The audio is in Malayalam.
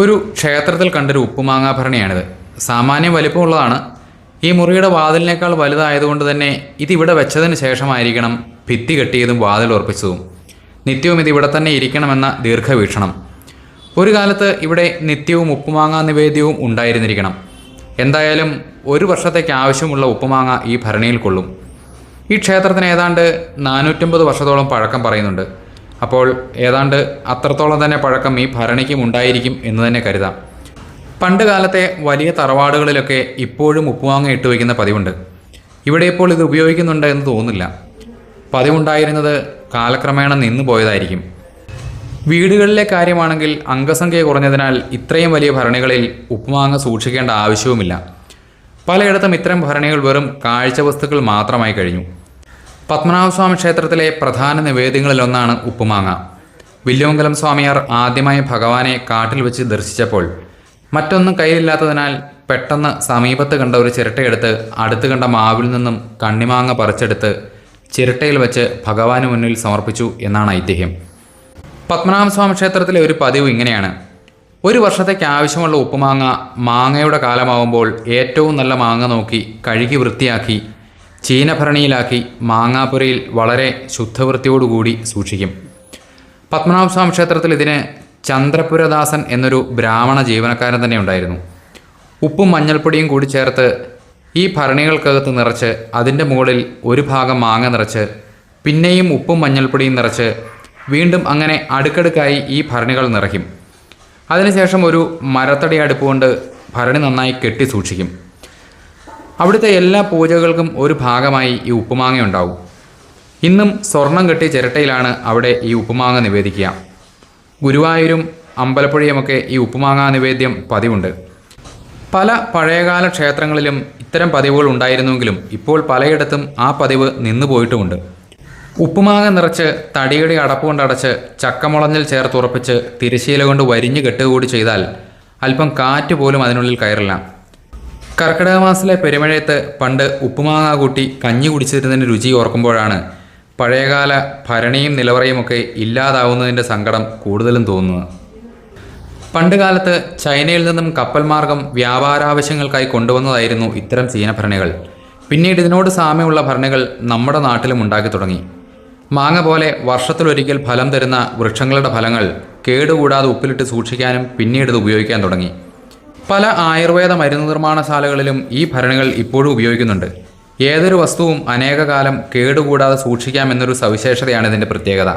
ഒരു ക്ഷേത്രത്തിൽ കണ്ടൊരു ഉപ്പുമാങ്ങാഭരണിയാണിത് സാമാന്യം വലിപ്പമുള്ളതാണ്. ഈ മുറിയുടെ വാതിലിനേക്കാൾ വലുതായതുകൊണ്ട് തന്നെ ഇതിവിടെ വെച്ചതിന് ശേഷമായിരിക്കണം ഭിത്തി കെട്ടിയതും വാതിൽ ഉറപ്പിച്ചതും. നിത്യവും ഇത് ഇവിടെ തന്നെ ഇരിക്കണമെന്ന ദീർഘവീക്ഷണം. ഒരു കാലത്ത് ഇവിടെ നിത്യവും ഉപ്പുമാങ്ങ നിവേദ്യവും ഉണ്ടായിരുന്നിരിക്കണം. എന്തായാലും ഒരു വർഷത്തേക്ക് ആവശ്യമുള്ള ഉപ്പുമാങ്ങ ഈ ഭരണിയിൽ കൊള്ളും. ഈ ക്ഷേത്രത്തിന് ഏതാണ്ട് നാനൂറ്റമ്പത് വർഷത്തോളം പഴക്കം പറയുന്നുണ്ട്. അപ്പോൾ ഏതാണ്ട് അത്രത്തോളം തന്നെ പഴക്കം ഈ ഭരണിക്കും ഉണ്ടായിരിക്കും എന്ന് തന്നെ കരുതാം. പണ്ട് കാലത്തെ വലിയ തറവാടുകളിലൊക്കെ ഇപ്പോഴും ഉപ്പുവാങ്ങ ഇട്ട് വയ്ക്കുന്ന പതിവുണ്ട്. ഇവിടെ ഇപ്പോൾ ഇത് ഉപയോഗിക്കുന്നുണ്ട് എന്ന് തോന്നുന്നില്ല. പതിവുണ്ടായിരുന്നത് കാലക്രമേണ നിന്നു പോയതായിരിക്കും. വീടുകളിലെ കാര്യമാണെങ്കിൽ അംഗസംഖ്യ കുറഞ്ഞതിനാൽ ഇത്രയും വലിയ ഭരണികളിൽ ഉപ്പുമാങ്ങ സൂക്ഷിക്കേണ്ട ആവശ്യവുമില്ല. പലയിടത്തും ഇത്തരം ഭരണികൾ വെറും കാഴ്ച വസ്തുക്കൾ മാത്രമായി കഴിഞ്ഞു. പത്മനാഭസ്വാമി ക്ഷേത്രത്തിലെ പ്രധാന നിവേദ്യങ്ങളിലൊന്നാണ് ഉപ്പുമാങ്ങ. വില്യമംഗലം സ്വാമിയാർ ആദ്യമായി ഭഗവാനെ കാട്ടിൽ വെച്ച് ദർശിച്ചപ്പോൾ മറ്റൊന്നും കയ്യിലില്ലാത്തതിനാൽ പെട്ടെന്ന് സമീപത്ത് കണ്ട ഒരു ചിരട്ടയെടുത്ത് അടുത്ത് കണ്ട മാവിൽ നിന്നും കണ്ണിമാങ്ങ പറിച്ചെടുത്ത് ചിരട്ടയിൽ വെച്ച് ഭഗവാന് മുന്നിൽ സമർപ്പിച്ചു എന്നാണ് ഐതിഹ്യം. പത്മനാഭസ്വാമി ക്ഷേത്രത്തിലെ ഒരു പതിവ് ഇങ്ങനെയാണ്. ഒരു വർഷത്തേക്ക് ആവശ്യമുള്ള ഉപ്പുമാങ്ങ മാങ്ങയുടെ കാലമാവുമ്പോൾ ഏറ്റവും നല്ല മാങ്ങ നോക്കി കഴുകി വൃത്തിയാക്കി ചീനഭരണിയിലാക്കി മാങ്ങാപ്പുരയിൽ വളരെ ശുദ്ധവൃത്തിയോടുകൂടി സൂക്ഷിക്കും. പത്മനാഭസ്വാമി ക്ഷേത്രത്തിൽ ഇതിന് ചന്ദ്രപുരദാസൻ എന്നൊരു ബ്രാഹ്മണ ജീവനക്കാരൻ തന്നെ ഉണ്ടായിരുന്നു. ഉപ്പും മഞ്ഞൾപ്പൊടിയും കൂടി ചേർത്ത് ഈ ഭരണികൾക്കകത്ത് നിറച്ച് അതിന്റെ മുകളിൽ ഒരു ഭാഗം മാങ്ങ നിറച്ച് പിന്നെയും ഉപ്പും മഞ്ഞൾപ്പൊടിയും നിറച്ച് വീണ്ടും അങ്ങനെ അടുക്കടുക്കായി ഈ ഭരണികൾ നിറയ്ക്കും. അതിനുശേഷം ഒരു മരത്തടി അടുപ്പ് കൊണ്ട് ഭരണി നന്നായി കെട്ടി സൂക്ഷിക്കും. അവിടുത്തെ എല്ലാ പൂജകൾക്കും ഒരു ഭാഗമായി ഈ ഉപ്പുമാങ്ങ ഉണ്ടാവും. ഇന്നും സ്വർണം കെട്ടിയ ചിരട്ടയിലാണ് അവിടെ ഈ ഉപ്പുമാങ്ങ നിവേദിക്കുക. ഗുരുവായൂരും അമ്പലപ്പുഴയുമൊക്കെ ഈ ഉപ്പുമാങ്ങ നിവേദ്യം പതിവുണ്ട്. പല പഴയകാല ക്ഷേത്രങ്ങളിലും ഇത്തരം പതിവുകൾ ഉണ്ടായിരുന്നുവെങ്കിലും ഇപ്പോൾ പലയിടത്തും ആ പതിവ് നിന്നു പോയിട്ടുമുണ്ട്. ഉപ്പുമാങ്ങ നിറച്ച് തടിയുടെ അടപ്പ് കൊണ്ടടച്ച് ചക്കമുളഞ്ഞിൽ ചേർത്തുറപ്പിച്ച് തിരശീല കൊണ്ട് വരിഞ്ഞു കെട്ടുകൂടി ചെയ്താൽ അല്പം കാറ്റ് പോലും അതിനുള്ളിൽ കയറില്ല. കർക്കിടക മാസത്തിലെ പെരുമഴയത്ത് പണ്ട് ഉപ്പുമാങ്ങ കൂട്ടി കഞ്ഞി കുടിച്ചിരുന്നതിന്റെ രുചി ഓർക്കുമ്പോഴാണ് പഴയകാല ഭരണിയും നിലവറയുമൊക്കെ ഇല്ലാതാവുന്നതിന്റെ സങ്കടം കൂടുതലും തോന്നുന്നത്. പണ്ട് കാലത്ത് ചൈനയിൽ നിന്നും കപ്പൽ മാർഗം വ്യാപാരാവശ്യങ്ങൾക്കായി കൊണ്ടുവന്നതായിരുന്നു ഇത്തരം ചീനഭരണികൾ പിന്നീട് ഇതിനോട് സാമ്യമുള്ള ഭരണികൾ നമ്മുടെ നാട്ടിലും ഉണ്ടാക്കി തുടങ്ങി. മാങ്ങ പോലെ വർഷത്തിലൊരിക്കൽ ഫലം തരുന്ന വൃക്ഷങ്ങളുടെ ഫലങ്ങൾ കേടുകൂടാതെ ഉപ്പിലിട്ട് സൂക്ഷിക്കാനും പിന്നീട് ഇത് ഉപയോഗിക്കാൻ തുടങ്ങി. പല ആയുർവേദ മരുന്ന് നിർമ്മാണശാലകളിലും ഈ ഭരണികൾ ഇപ്പോഴും ഉപയോഗിക്കുന്നുണ്ട്. ഏതൊരു വസ്തുവും അനേകകാലം കേടുകൂടാതെ സൂക്ഷിക്കാമെന്നൊരു സവിശേഷതയാണ് ഇതിന്റെ പ്രത്യേകത.